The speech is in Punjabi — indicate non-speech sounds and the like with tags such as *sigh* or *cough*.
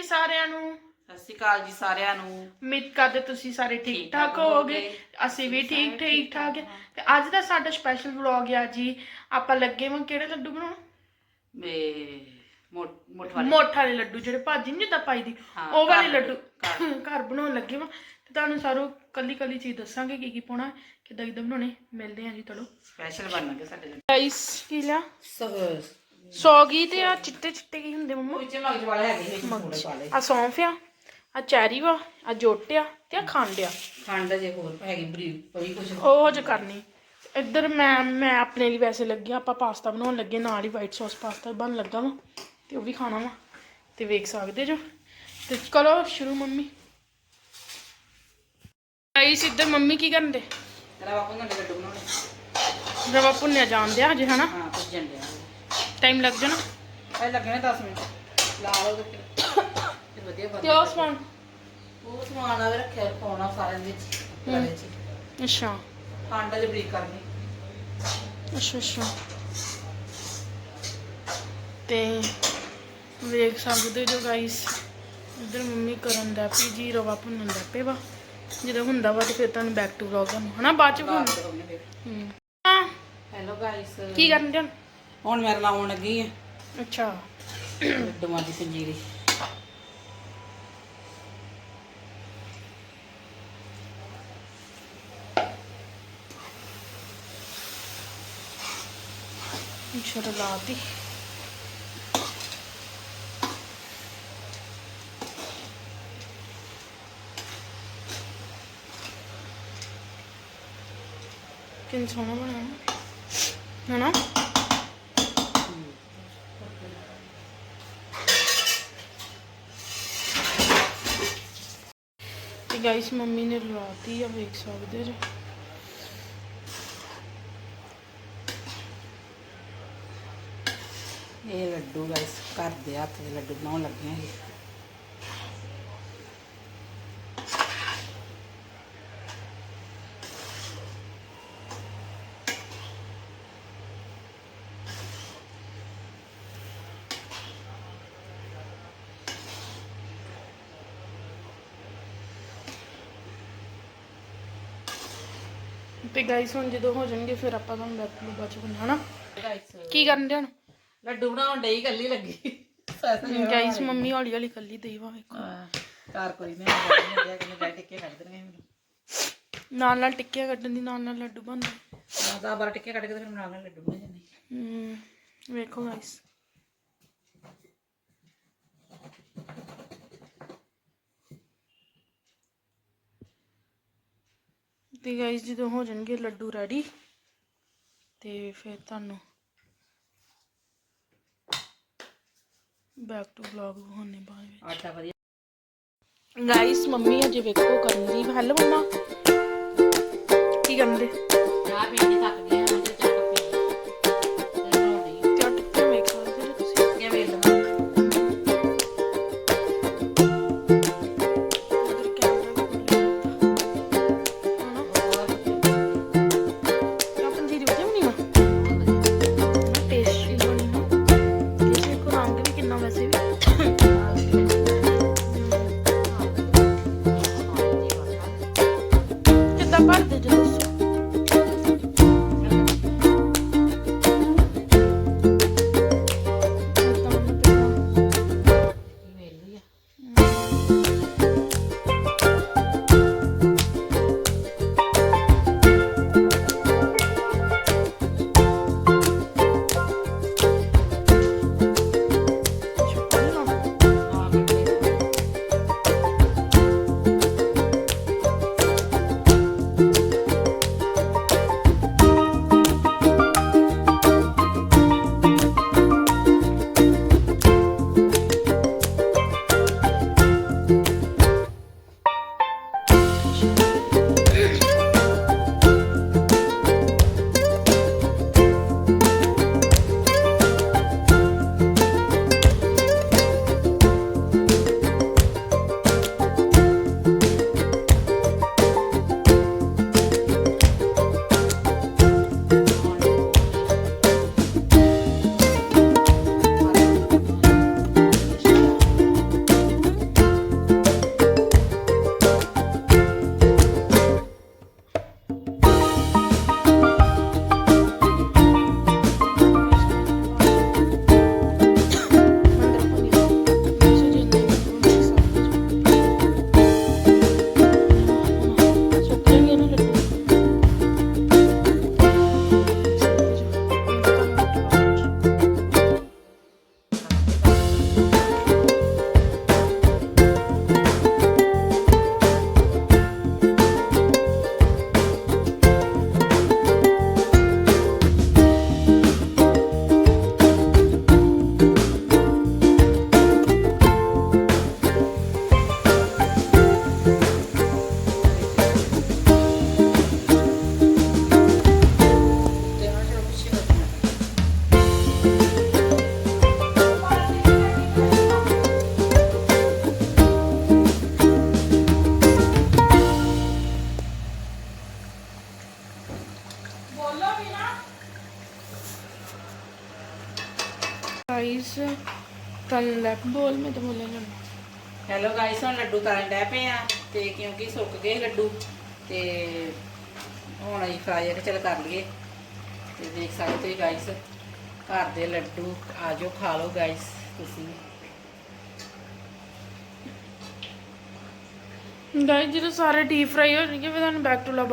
ਜੀ ਸਾਰਿਆਂ ਨੂੰ। ਸਤਿ ਸ਼੍ਰੀ ਅਕਾਲ ਜੀ ਸਾਰਿਆਂ ਨੂੰ। ਉਮੀਦ ਕਰਦੇ ਤੁਸੀਂ ਸਾਰੇ ਠੀਕ ਠੀਕ ਹੋਵੋਗੇ। ਅਸੀਂ ਵੀ ਠੀਕ ਠੀਕ ਠਾਕ ਹੈ। ਤੇ ਅੱਜ ਦਾ ਸਾਡਾ ਸਪੈਸ਼ਲ ਵਲੌਗ ਆ ਜੀ। ਆਪਾਂ ਲੱਗੇ ਵਾਂ ਕਿਹੜੇ ਲੱਡੂ ਬਣਾਉਣ? ਮੇ ਮੋਟ ਮੋਟ ਵਾਲੇ। ਮੋਠ ਵਾਲੇ ਲੱਡੂ ਜਿਹੜੇ ਭਾਜੀ ਨੀ ਜਿੱਦਾਂ ਪਾਈ ਦੀ। ਉਹ ਵਾਲੇ ਘਰ ਲੱਡੂ। *laughs* ਘਰ। ਬਣਾਉਣ ਲੱਗੇ ਵਾਂ। ਤੇ ਤੁਹਾਨੂੰ ਸਾਰੋ ਕੱਲੀ ਕੱਲੀ ਚੀਜ਼ ਦੱਸਾਂਗੇ ਕੀ ਕੀ ਪਾਉਣਾ ਕਿੱਦਾਂ ਕਿੱਦਾਂ ਬਣਾਉਣੇ। ਮਿਲਦੇ ਆ ਜੀ ਚਲੋ। ਸਪੈਸ਼ਲ ਬਣਨਗੇ ਸਾਡੇ ਲਈ ਗਾਈਸ ਕੀ ਲਿਆ? ਸੋ ਸੌਗੀ ਤੇ ਆ ਚਿੱਟੇ ਚਿੱਟੇ ਕੀ ਹੁੰਦੇ ਮੰਮਾ? ਵਿੱਚ ਮਗਜ ਵਾਲੇ ਹੈਗੇ ਸੀ ਥੋੜੇ ਵਾਲੇ। ਆ ਸੌਂਫ ਆ ਆ ਚੈਰੀ ਵਾ ਆ ਜੋਟ ਆ ਤੇ ਆ ਖੰਡ ਆ। ਖੰਡ ਜੇ ਹੋਰ ਹੈਗੀ ਬਰੀਕ ਪਈ ਕੁਛ ਉਹ ਜ ਕਰਨੀ। ਇੱਧਰ ਮੈਂ ਮੈਂ ਆਪਣੇ ਲਈ ਵੈਸੇ ਲੱਗੀ ਆ, ਆਪਾਂ ਪਾਸਤਾ ਬਣਾਉਣ ਲੱਗੇ ਨਾਲ ਹੀ ਵਾਈਟ ਸੌਸ ਪਾਸਤਾ ਬਣ ਲੱਗਾ ਵਾ ਤੇ ਉਹ ਵੀ ਖਾਣਾ ਵਾ ਤੇ ਵੇਖ ਸਕਦੇ ਜੋ। ਤੇ ਕਰੋ ਸ਼ੁਰੂ ਮੰਮੀ। ਗਾਈਸ ਇੱਧਰ ਮੰਮੀ ਕੀ ਕਰਨ ਦੇ? ਰਵਾ ਪੁੰਨ ਦੇ ਲੱਡੂ ਬਣਾਉਣੇ। ਰਵਾ ਭੁੰਨਿਆ ਜਾਂਦੇ ਆ ਹਜੇ ਹਨਾ? ਹਾਂ ਕੁਝ ਜੰਡੇ ਟਾਈਮ ਲੱਗ ਜਾਣਾ। ਇਹ ਲੱਗਣੇ 10 ਮਿੰਟ। ਲਾ ਲਓ ਤੇ ਵਧੀਆ ਬਣ ਤੇ ਉਹ ਸਮਾਨ? ਉਹ ਸਮਾਨ ਆਵੇ ਰੱਖਿਆ ਪਾਉਣਾ ਸਾਰਿਆਂ ਦੇ ਵਿੱਚ 'ਚ। ਅੱਛਾ। ਖੰਡ ਬਰੀਕ ਕਰਨੀ। ਅੱਛਾ ਅੱਛਾ। ਤੇ ਵੇਖ ਸਕਦੇ ਜੋ ਗਾਈਸ ਇੱਧਰ ਮੰਮੀ ਕਰਨ ਦਾ ਪੀ ਜੀ ਰਵਾ ਭੁੰਨਣ ਦਾ ਪੇ ਵਾ। ਜਦੋਂ ਹੁੰਦਾ ਵਾ ਤੇ ਫਿਰ ਤੁਹਾਨੂੰ ਬੈਕ ਟੂ ਵਲੌਗ ਹਨਾ? ਬਾਅਦ ਚ ਭੁੰਨ ਹੂੰ। ਹਾਂ। ਹੈਲੋ ਗਾਇਸ ਕੀ ਕਰਨ ਦੇ ਹੁਣ ਮੈਂ ਲਾਉਣ ਲੱਗੀ ਆ। ਅੱਛਾ। ਲੱਡੂਆਂ ਦੀ ਪੰਜੀਰੀ। ਤਾਂ ਲਾਤੀ ਕਿੰਨਾ ਸੋਹਣਾ ਬਣਾਇਆ। ਹਨਾ? ਗਾਇਸ ਮੰਮੀ ਨੇ ਲਵਾਤੀ ਆ, ਵੇਖ ਸਕਦੇ ਜੇ। ਇਹ ਲੱਡੂ ਗਾਇਸ ਘਰ ਦੇ ਹੱਥ ਦੇ ਲੱਡੂ ਬਣਾਉਣ ਲੱਗੇ ਹਾਂ ਤੇ ਗਾਇਸ ਹੁਣ ਜਦੋਂ ਹੋ ਜਾਣਗੇ ਫਿਰ ਆਪਾਂ ਤੁਹਾਨੂੰ ਬੈਕ ਨੂੰ ਬਾਅਦ ਚ ਗਾਇਸ ਕੀ ਕਰਨ ਦੇ ਹੁਣ? ਲੱਡੂ ਬਣਾਉਣ ਡਈ ਗੱਲੀ ਲੱਗੀ। ਗਾਇਸ ਮੰਮੀ ਹੌਲੀ ਹੌਲੀ ਕੱਲੀ ਦੇਈ ਵਾ ਵੇਖੋ ਘਰ ਕੋਈ ਨਹੀਂ ਹੁੰਦਾ ਕਿ ਮੈਂ ਜਾ ਟਿੱਕੇ ਕੱਢ ਦੇਣੇ ਮੈਨੂੰ। ਨਾਲ ਨਾਲ ਟਿੱਕੀਆਂ ਕੱਢਣ ਦੀ ਨਾਲ ਨਾਲ ਲੱਡੂ ਬਣਦੇ ਤਾਂ ਬਾਰ ਟਿੱਕੇ ਕੱਢ ਕੇ ਫਿਰ ਨਾਲ ਨਾਲ ਲੱਡੂ ਬਣਾ ਜਾਂਦੇ ਹਮ ਵੇਖੋ ਗਾਇਸ ਤੇ ਗਾਇਸ ਜਦੋਂ ਹੋ ਜਾਣਗੇ ਲੱਡੂ ਰੈਡੀ ਤੇ ਫਿਰ ਤੁਹਾਨੂੰ ਬੈਕ ਟੂ ਵਲੌਗ ਹੋਣੇ ਬਾਅਦ ਵਿੱਚ। ਆਟਾ ਵਧੀਆ। ਗਾਇਸ ਮੰਮੀ ਅਜੇ ਵੇਖੋ ਕਰਨ ਦੀ ਹੈਲੋ ਮੰਮਾ। ਕੀ ਕਰਦੇ ਲੈ ਬੋਲ ਮੈਂ ਤਾਂ ਬੋਲਿਆ ਜਾਣਾ ਹੈਲੋ ਗਾਇਸ ਹੁਣ ਲੱਡੂ ਤਲਣ ਡੈ ਪਏ ਆ ਤੇ ਕਿਉਂਕਿ ਸੁੱਕ ਗਏ ਲੱਡੂ ਤੇ ਹੁਣ ਅਸੀਂ ਫਰਾਈ ਚਲ ਕਰ ਲਈਏ। ਤੇ ਦੇਖ ਸਕਦੇ ਹੋ ਗਾਇਸ ਘਰ ਦੇ ਲੱਡੂ ਆਜੋ ਖਾ ਲਓ ਗਾਇਸ ਤੁਸੀਂ। ਗਾਇਸ ਜਦੋਂ ਸਾਰੇ ਡੀਪ ਫਰਾਈ ਹੋ ਜਾਣਗੇ ਫਿਰ ਤੁਹਾਨੂੰ ਬੈਕ ਟੂ ਲਵ